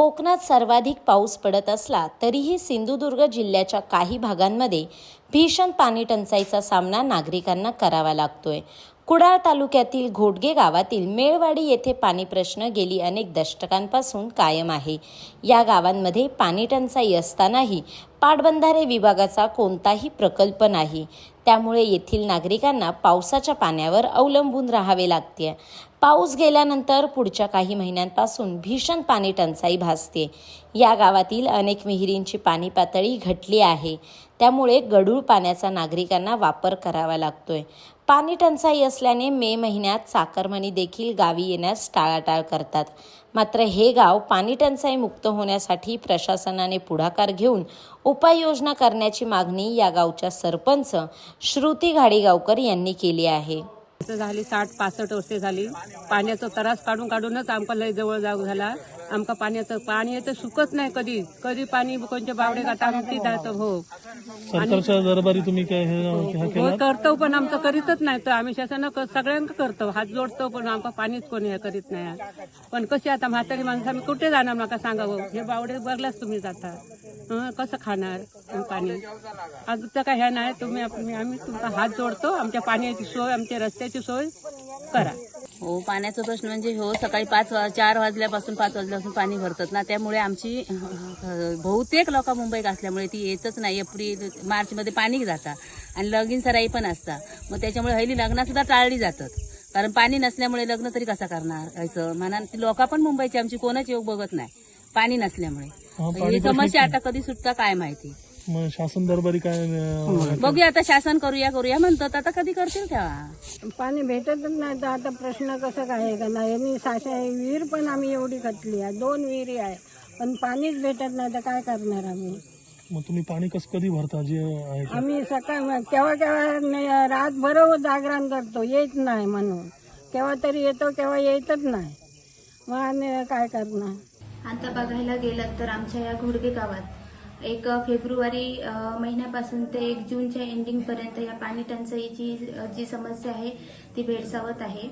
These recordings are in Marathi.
कोकणात सर्वाधिक पाऊस पडत असला तरीही सिंधुदुर्ग जिल्ह्याच्या काही भागांमध्ये भीषण पाणी टंचाईचा सामना नागरिकांना करावा लागतोय. कुडाळ तालुक्यातील घोटगे गावातील मेळवाडी येथे पाणी प्रश्न गेली अनेक दशकांपासून कायम आहे. या गावांमध्ये पाणी टंचाई असतानाही पाटबंधारे विभागाचा कोणताही प्रकल्प नाही. त्यामुळे येथील नागरिकांना पावसाच्या पाण्यावर अवलंबून राहावे लागते. पाऊस गेल्यानंतर पुढच्या काही महिन्यांपासून भीषण पाणी टंचाई भासते. या गावातील अनेक विहिरींची पाणी पातळी घटली आहे. त्यामुळे गडूळ गढूळ पाण्याचा नागरिकांना वापर करावा लागतोय. पाणी टंचाई असल्याने मे महिन्यात साखरमणी देखील गावी येण्यास टाळाटाळ करतात. मात्र हे गाव पाणी टंचाई मुक्त होण्यासाठी प्रशासनाने पुढाकार घेऊन उपाययोजना करण्याची मागणी या गावच्या सरपंच श्रुती घाडीगावकर यांनी केली आहे. झाली साठ पासष्ट वर्षे झाली. पाण्याचा त्रास काढून काढूनच आमकाला जवळ जाऊ झाला. आमका पाण्याचं पाणी येतं सुकत नाही कधी. कधी पाणी कोणते बावडे गाठा आमटी जातं हो. सरकारच्या दरबारी तुम्ही काय हे हे हो करतो पण आमचं करीतच नाही. तर आम्ही शासन सगळ्यांना करतो. हात जोडतो पण आमका पाणीच कोणी हे करीत नाही. पण कशी आता म्हातारी माणसं आम्ही कुठे जाणार? नका सांगावं हे बावडे बघलाच तुम्ही जाता. हं, कसं खाणार पाणी? आज तर काय ह्या नाही. तुम्ही आम्ही आम्ही तुमचा हात जोडतो. आमच्या पाण्याची सोय आमच्या रस्त्याची सोय करा. हो पाण्याचा प्रश्न म्हणजे हो सकाळी पाच वा- चार वाजल्यापासून पाच वाजल्यापासून पाणी भरतात ना त्यामुळे आमची बहुतेक लोक मुंबईत असल्यामुळे ती येतच नाही. एप्रिल मार्चमध्ये पाणी जाता आणि लगीन सराई पण असता. मग त्याच्यामुळे हल्ली लग्न सुद्धा टाळली जातात. कारण पाणी नसल्यामुळे लग्न तरी कसं करणार? असं म्हणा ती लोक पण मुंबईची आमची कोणाच योग बघत नाही. पाणी नसल्यामुळे. ही समस्या आता कधी सुटता काय माहिती? मग शासन दरबारी काय अं, बघूया आता शासन करूया करूया म्हणतात. आता कधी करतील तेव्हा? पाणी भेटतच नाही. तर आता प्रश्न कसं काय आहे का नाही? यांनी साशा विहीर पण आम्ही एवढी खटली आहे. दोन विहिरी आहे. पण पाणीच भेटत नाही. तर काय करणार आम्ही? मग तुम्ही पाणी कसं कधी भरता? जे आहे ते? आम्ही सकाळ केव्हा केव्हा नाही, रातभर जागरण करतो. येत नाही म्हणून. केव्हा तरी येतो केव्हा येतच नाही. मग आम्ही काय करणार? आता बघायला गेलं तर आमच्या या घोडगे गावात एक फेब्रुवारी महिन्यापासून ते एक जूनच्या एंडिंगपर्यंत या पाणी टंचाईची जी समस्या आहे ती भेडसावत आहे.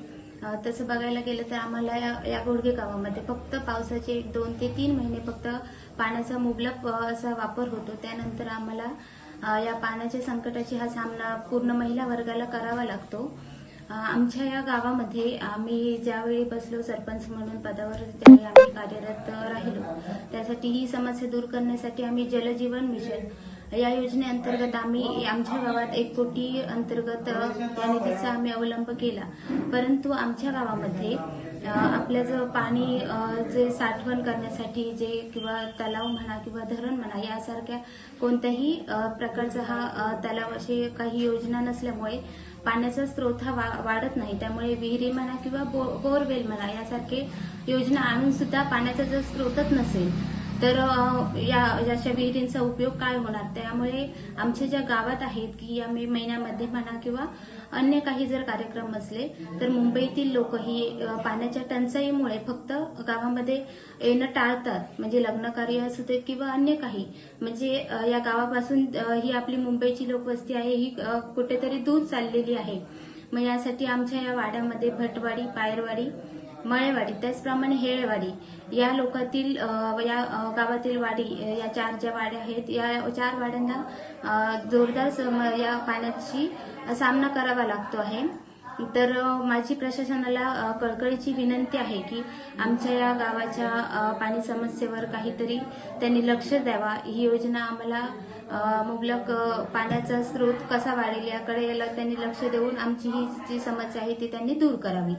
तसं बघायला गेलं तर आम्हाला या या घोडगे गावामध्ये फक्त पावसाचे एक दोन ते तीन महिने फक्त पाण्याचा मुबलक असा वापर होतो. त्यानंतर आम्हाला या पाण्याच्या संकटाची हा सामना पूर्ण महिला वर्गाला करावा लागतो. आमच्या या गावामध्ये आम्ही ज्यावेळी बसलो सरपंच म्हणून पदावर त्यावेळी आम्ही कार्यरत राहिलो. त्यासाठी ही समस्या दूर करण्यासाठी आम्ही जलजीवन मिशन या योजनेअंतर्गत आम्ही आमच्या गावात एक कोटी अंतर्गत या निधीचा आम्ही अवलंब केला. परंतु आमच्या गावामध्ये आपल्या आपलं पाणी जे साठवण करण्यासाठी जे किंवा तलाव म्हणा किंवा धरण म्हणा यासारख्या कोणत्याही प्रकारचा हा तलाव अशी काही योजना नसल्यामुळे पाण्याचा स्रोत हा वाढत नाही. त्यामुळे विहिरी म्हणा किंवा बोरवेल म्हणा यासारखे योजना आणून सुद्धा पाण्याचा जर स्रोतच नसेल तर या याच्या विहिरींचा उपयोग काय होणार? त्यामुळे आमच्या ज्या गावात आहेत की या मे महिन्यामध्ये म्हणा किंवा अन्य काही जर कार्यक्रम असले तर मुंबईतील लोक ही पाण्याच्या टंचाईमुळे फक्त गावामध्ये येणं टाळतात. म्हणजे लग्न कार्य असू दे किंवा अन्य काही. म्हणजे या गावापासून ही आपली मुंबईची लोकवस्ती आहे ही कुठेतरी दूर चाललेली आहे. मग यासाठी आमच्या या वाड्यामध्ये भटवाडी पायरवाडी मळेवाडी त्याचप्रमाणे हेळेवाडी. या लोकातील या गावातील वाडी या चार ज्या वाड्या आहेत या चार वाड्यांना जोरदार सम- या पाण्याची सामना करावा लागतो आहे. तर माझी प्रशासनाला कळकळीची विनंती आहे की आमच्या या गावाच्या पाणी समस्येवर काहीतरी त्यांनी लक्ष द्यावा. ही योजना आम्हाला मुबलक पाण्याचा स्रोत कसा वाढेल याकडे याला त्यांनी लक्ष देऊन आमची ही जी समस्या आहे ती त्यांनी दूर करावी.